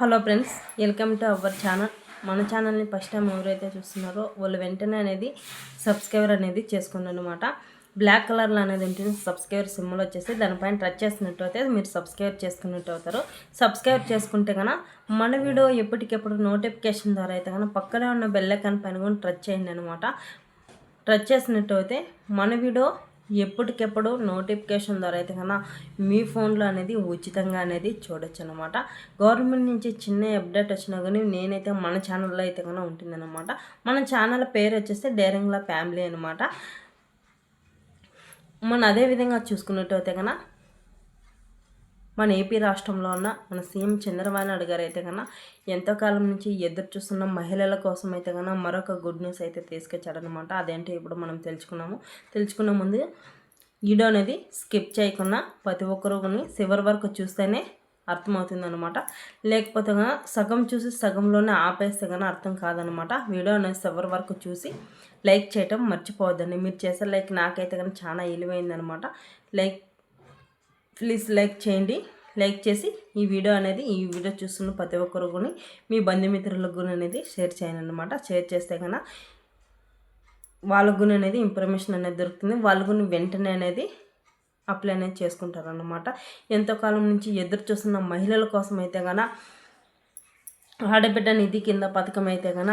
Hello friends welcome to our channel. మన ఛానల్ని first time ఎవరైతే చూస్తున్నారో వాళ్ళు వెంటనే అనేది సబ్స్క్రైబర్ అనేది చేసుకోండి అనమాట బ్లాక్ కలర్లో అనేది ఉంటుంది సబ్స్క్రైబర్ సిమ్లు వచ్చేసి దానిపైన టచ్ చేసినట్టు అయితే మీరు సబ్స్క్రైబ్ చేసుకున్నట్టు అవుతారు. సబ్స్క్రైబ్ చేసుకుంటే కనుక మన వీడియో ఎప్పటికెప్పుడు నోటిఫికేషన్ ద్వారా అయితే కనుక పక్కనే ఉన్న బెల్ పైన కూడా టచ్ చేయండి అనమాట. టచ్ చేసినట్టు అయితే మన వీడియో ఎప్పటికెప్పుడు నోటిఫికేషన్ ద్వారా అయితే కన్నా మీ ఫోన్లో అనేది ఉచితంగా అనేది చూడొచ్చు అనమాట గవర్నమెంట్ నుంచి చిన్న అప్డేట్ వచ్చినా కానీ నేనైతే మన ఛానల్లో అయితే కన్నా ఉంటుందన్నమాట. మన ఛానల్ పేరు వచ్చేస్తే డేరింగ్లా ఫ్యామిలీ అనమాట. మన అదే విధంగా చూసుకున్నట్టు అయితే కన్నా మన ఏపీ రాష్ట్రంలో ఉన్న మన సీఎం చంద్రబాబు నాయుడు గారు అయితే కన్నా ఎంతో కాలం నుంచి ఎదురు చూస్తున్న మహిళల కోసం అయితే కన్నా మరొక గుడ్ న్యూస్ అయితే తీసుకొచ్చాడనమాట అదేంటి ఇప్పుడు మనం తెలుసుకున్నాము. తెలుసుకున్న ముందు వీడియో అనేది స్కిప్ చేయకుండా ప్రతి ఒక్కరు కొన్ని చివరి వరకు చూస్తేనే అర్థమవుతుంది అనమాట లేకపోతే కనుక సగం చూసి సగంలోనే ఆపేస్తే కానీ అర్థం కాదనమాట వీడియో అనేది చివరి వరకు చూసి లైక్ చేయటం మర్చిపోవద్దండి. మీరు చేసే లైక్ నాకైతే కానీ చాలా విలువైందనమాట లైక్ ప్లీజ్ లైక్ చేయండి. లైక్ చేసి ఈ వీడియో అనేది ఈ వీడియో చూస్తున్న ప్రతి ఒక్కరు కూడా మీ బంధుమిత్రులకు కూడా అనేది షేర్ చేయండి అనమాట షేర్ చేస్తే కన్నా వాళ్ళకు కూడా అనేది ఇన్ఫర్మేషన్ అనేది దొరుకుతుంది. వాళ్ళు కూడా వెంటనే అనేది అప్లై అనేది చేసుకుంటారు అనమాట ఎంతో కాలం నుంచి ఎదురు చూస్తున్న మహిళల కోసం అయితే కన ఆడబిడ్డ నిధి కింద పథకం అయితే కన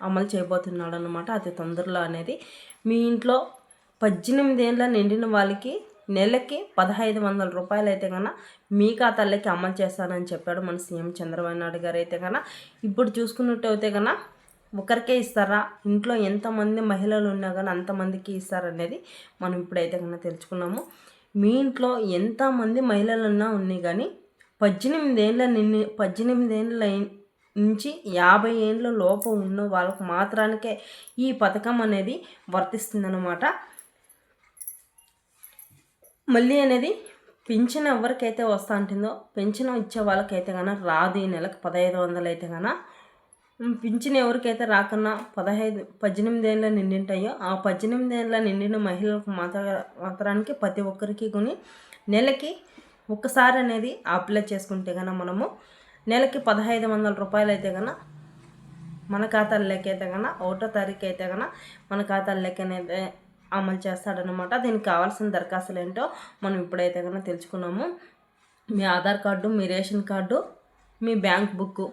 అమలు చేయబోతున్నాడు అనమాట అతి తొందరలో అనేది మీ ఇంట్లో పద్దెనిమిది ఏళ్ళ నిండిన వాళ్ళకి నెలకి పదహైదు వందల రూపాయలు అయితే కన్నా మీ ఖాతాలకి అమలు చేస్తానని చెప్పాడు మన సీఎం చంద్రబాబు నాయుడు గారు అయితే కన్నా ఇప్పుడు చూసుకున్నట్టయితే కన్నా ఒకరికే ఇస్తారా? ఇంట్లో ఎంతమంది మహిళలు ఉన్నా కానీ అంతమందికి ఇస్తారనేది మనం ఇప్పుడైతే కన్నా తెలుసుకున్నాము. మీ ఇంట్లో ఎంతమంది మహిళలు ఉన్నా ఉన్నాయి కానీ పద్దెనిమిది ఏళ్ళ నిన్ను పద్దెనిమిదేళ్ళ నుంచి యాభై ఏళ్ళ లోపు ఉన్న వాళ్ళకు మాత్రానికే ఈ పథకం అనేది వర్తిస్తుందన్నమాట. మళ్ళీ అనేది పింఛన్ ఎవరికైతే వస్తా ఉంటుందో పింఛన్ ఇచ్చే వాళ్ళకైతే కన్నా రాదు ఈ నెలకు పదహైదు వందలు అయితే కన్నా పింఛన్ ఎవరికైతే రాకన్నా పదహైదు పద్దెనిమిది ఏళ్ళ నిండింటాయో ఆ పద్దెనిమిది ఏళ్ళ నిండిన మహిళలకు మాత్ర మాత్రానికి ప్రతి ఒక్కరికి కొని నెలకి ఒక్కసారి అనేది అప్లై చేసుకుంటే కన్నా మనము నెలకి పదహైదు వందల రూపాయలు అయితే కన్నా మన ఖాతాల లెక్క అయితే కన్నా ఒకటో తారీఖు అయితే కన్నా మన ఖాతాల లెక్క అనేది అమలు చేస్తాడనమాట దీనికి కావాల్సిన దరఖాస్తులు ఏంటో మనం ఇప్పుడైతే కనుక తెలుసుకున్నాము. మీ ఆధార్ కార్డు మీ రేషన్ కార్డు మీ బ్యాంక్ బుక్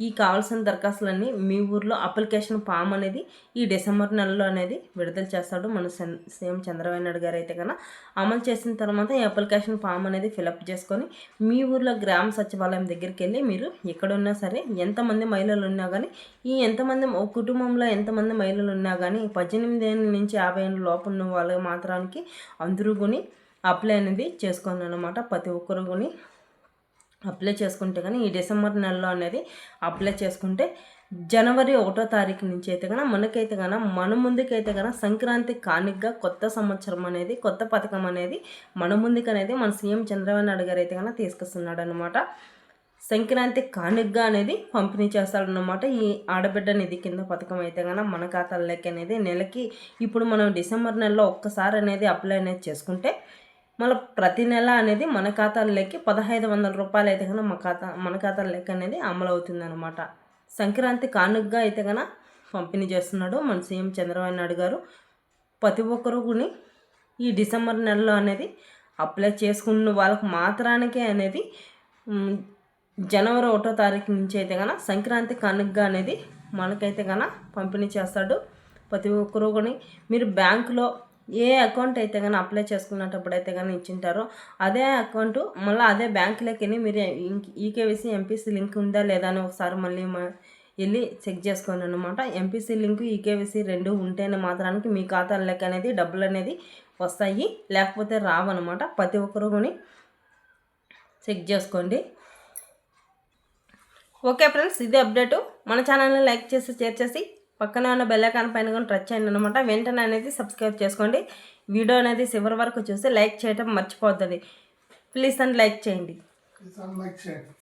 ఈ కావాల్సిన దరఖాస్తులన్నీ మీ ఊర్లో అప్లికేషన్ ఫామ్ అనేది ఈ డిసెంబర్ నెలలో అనేది విడుదల చేస్తాడు మన సీఎం చంద్రబాబు నాయుడు గారు అయితే కన్నా అమలు చేసిన తర్వాత ఈ అప్లికేషన్ ఫామ్ అనేది ఫిలప్ చేసుకొని మీ ఊర్లో గ్రామ సచివాలయం దగ్గరికి వెళ్ళి మీరు ఎక్కడున్నా సరే ఎంతమంది మహిళలు ఉన్నా కానీ ఈ ఎంతమంది కుటుంబంలో ఎంతమంది మహిళలు ఉన్నా కానీ పద్దెనిమిది ఏళ్ళ నుంచి యాభై ఏళ్ళ లోపు ఉన్న వాళ్ళకి మాత్రానికి అందరూ కొని అప్లై అనేది చేసుకోండి అనమాట ప్రతి ఒక్కరు కొని అప్లై చేసుకుంటే కానీ ఈ డిసెంబర్ నెలలో అనేది అప్లై చేసుకుంటే జనవరి ఒకటో తారీఖు నుంచి అయితే కనుక మనకైతే కనుక మన ముందుకైతే కనుక సంక్రాంతి కానిగ్గా కొత్త సంవత్సరం అనేది కొత్త పథకం అనేది మన ముందుకు అనేది మన సీఎం చంద్రబాబు నాయుడు గారు అయితే కనుక తీసుకొస్తున్నాడు అనమాట సంక్రాంతి కానుగ్గా అనేది పంపిణీ చేస్తాడనమాట ఈ ఆడబిడ్డ నిధి కింద పథకం అయితే కనుక మన ఖాతాల్లోకి అనేది నెలకి ఇప్పుడు మనం డిసెంబర్ నెలలో ఒక్కసారి అనేది అప్లై అనేది చేసుకుంటే మళ్ళీ ప్రతి నెల అనేది మన ఖాతాల్లోకి పదహైదు వందల రూపాయలు అయితే కనుక మా ఖాతా మన ఖాతాల్లోకి అనేది అమలు అవుతుంది అనమాట సంక్రాంతి కానుకగా అయితే కనుక పంపిణీ చేస్తున్నాడు మన సీఎం చంద్రబాబు నాయుడు గారు. ప్రతి ఒక్కరు కూడా ఈ డిసెంబర్ నెలలో అనేది అప్లై చేసుకున్న వాళ్ళకు మాత్రానికే అనేది జనవరి ఒకటో తారీఖు నుంచి అయితే కనుక సంక్రాంతి కానుకగా అనేది మనకైతే కనుక పంపిణీ చేస్తాడు. ప్రతి ఒక్కరు కూడా మీరు బ్యాంకులో ఏ అకౌంట్ అయితే కానీ అప్లై చేసుకున్నప్పుడు అయితే కానీ ఇచ్చింటారో అదే అకౌంట్ మళ్ళీ అదే బ్యాంకులోకి వెళ్ళి మీరు ఈకేవీసీ ఎంపీసీ లింక్ ఉందా లేదా అని ఒకసారి మళ్ళీ వెళ్ళి చెక్ చేసుకోండి అనమాట ఎంపీసీ లింక్ ఈకేవీసీ రెండు ఉంటేనే మాత్రానికి మీ ఖాతాలోకి అనేది డబ్బులు అనేది వస్తాయి. లేకపోతే రావన్నమాట ప్రతి ఒక్కరు కొని చెక్ చేసుకోండి. ఓకే ఫ్రెండ్స్ ఇదే అప్డేటు. మన ఛానల్ని లైక్ చేసి షేర్ చేసి పక్కన ఉన్న బెల్లైకాన్ పైన కూడా టచ్ చేయండి అనమాట వెంటనే అనేది సబ్స్క్రైబ్ చేసుకోండి. వీడియో అనేది చివరి వరకు చూసి లైక్ చేయటం మర్చిపోతుంది ప్లీజ్ అని లైక్ చేయండి.